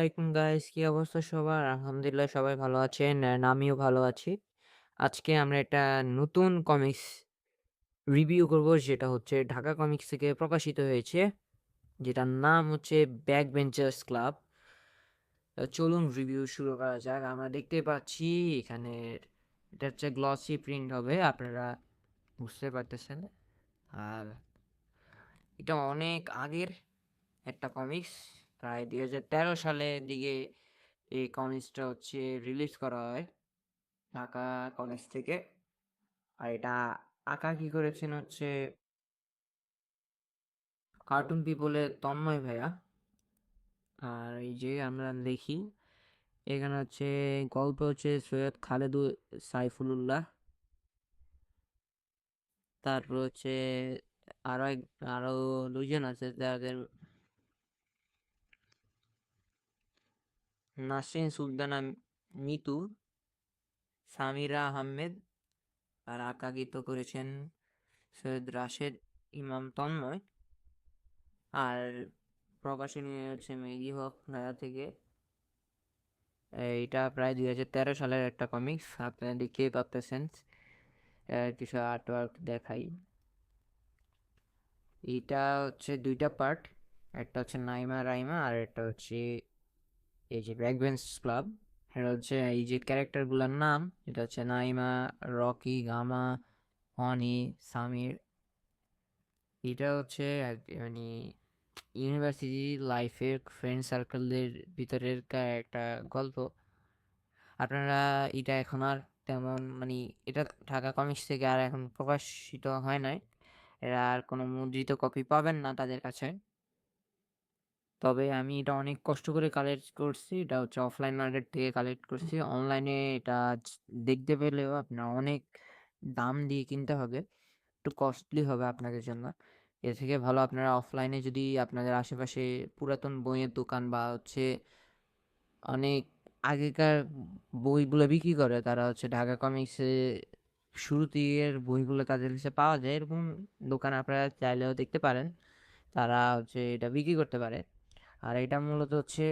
আলাইকুম গাইস কি অবস্থা সবার? আলহামদুলিল্লাহ সবাই ভালো আছেন অ্যান্ড আমিও ভালো আছি। আজকে আমরা একটা নতুন কমিক্স রিভিউ করব, যেটা হচ্ছে ঢাকা কমিক্স থেকে প্রকাশিত হয়েছে। যেটার নাম হচ্ছে ব্যাক বেঞ্চার্স ক্লাব। চলুন রিভিউ শুরু করা যাক। আমরা দেখতে পাচ্ছি এখানে এটা হচ্ছে গ্লসি প্রিন্ট হবে, আপনারা বুঝতে পারতেছেন। আর এটা অনেক আগের একটা কমিক্স প্রায় ২০১৩ সালের দিকে এই কমিক্সটা হচ্ছে রিলিজ করা হয় ঢাকা কমিক্স থেকে। আর এটা আঁকাআঁকি করেছেন হচ্ছে কার্টুন পিপলের তন্ময় ভাইয়া। আর এই যে আমরা দেখি, এখানে হচ্ছে গল্প হচ্ছে সৈয়দ খালেদু সাইফুল্লাহ। তারপর হচ্ছে আরও এক, আরও ২ জন আছে যাদের নাসরিন সুলতানা মিতু, সামিরা আহমেদ আর আঁকাআঁকি তো করেছেন সৈয়দ রাশেদ ইমাম তন্ময়। আর প্রকাশনী হচ্ছে মেহেদী হক নয়া থেকে। এইটা প্রায় ২০১৩ সালের একটা কমিক্স আপনারা দেখতেই পারতেছেন। কিছু আর্টওয়ার্ক দেখাই। এটা হচ্ছে দুইটা পার্ট। একটা হচ্ছে নাইমা রাইমা আর একটা হচ্ছে এই যে ব্যাক বেঞ্চ ক্লাব। এটা হচ্ছে এই যে ক্যারেক্টারগুলোর নাম এটা হচ্ছে নাইমা, রকি, গামা, হনি, সামির। এটা হচ্ছে মানে ইউনিভার্সিটি লাইফের ফ্রেন্ড সার্কেলদের ভিতরের একটা গল্প। আপনারা এটা এখন আর তেমন মানি এটা ঢাকা কমিক্স থেকে আর এখন প্রকাশিত হয় নাই। এর আর কোনো মুদ্রিত কপি পাবেন না তাদের কাছে। তবে আমি এটা অনেক কষ্ট করে কালেক্ট করছি। এটা হচ্ছে অফলাইন মার্কেট থেকে কালেক্ট করছি। অনলাইনে এটা দেখতে পেলেও আপনার অনেক দাম দিয়ে কিনতে হবে। একটু কস্টলি হবে আপনাদের জন্য। এর থেকে ভালো আপনারা অফলাইনে যদি আপনাদের আশেপাশে পুরাতন বইয়ের দোকান বা হচ্ছে অনেক আগেকার বইগুলো বিক্রি করে, তারা হচ্ছে ঢাকা কমিক্সে শুরু দিকের বইগুলো তাদের কাছে পাওয়া যায়। এরকম দোকান আপনারা চাইলেও দেখতে পারেন। তারা হচ্ছে এটা বিক্রি করতে পারে। আর এটা মূলত হচ্ছে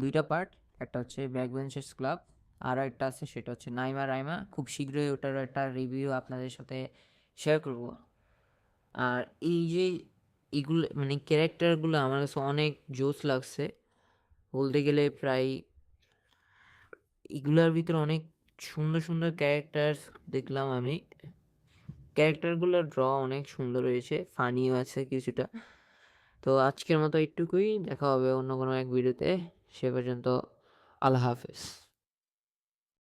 দুইটা পার্ট। একটা হচ্ছে ব্যাক বেঞ্চার্স ক্লাব। আরও একটা আছে সেটা হচ্ছে নাইমা রাইমা। খুব শীঘ্রই ওটার একটা রিভিউ আপনাদের সাথে শেয়ার করব। আর এই যে এগুলো মানে ক্যারেক্টারগুলো আমার কাছে অনেক জোশ লাগছে। বলতে গেলে প্রায় এগুলার ভিতরে অনেক সুন্দর, সুন্দর ক্যারেক্টারস দেখলাম আমি। ক্যারেক্টারগুলোর ড্র অনেক সুন্দর হয়েছে। ফানিও আছে কিছুটা। তো আজকের মতো এইটুকুই। দেখা হবে অন্য কোনো এক ভিডিওতে। সে পর্যন্ত আল্লাহ হাফেজ।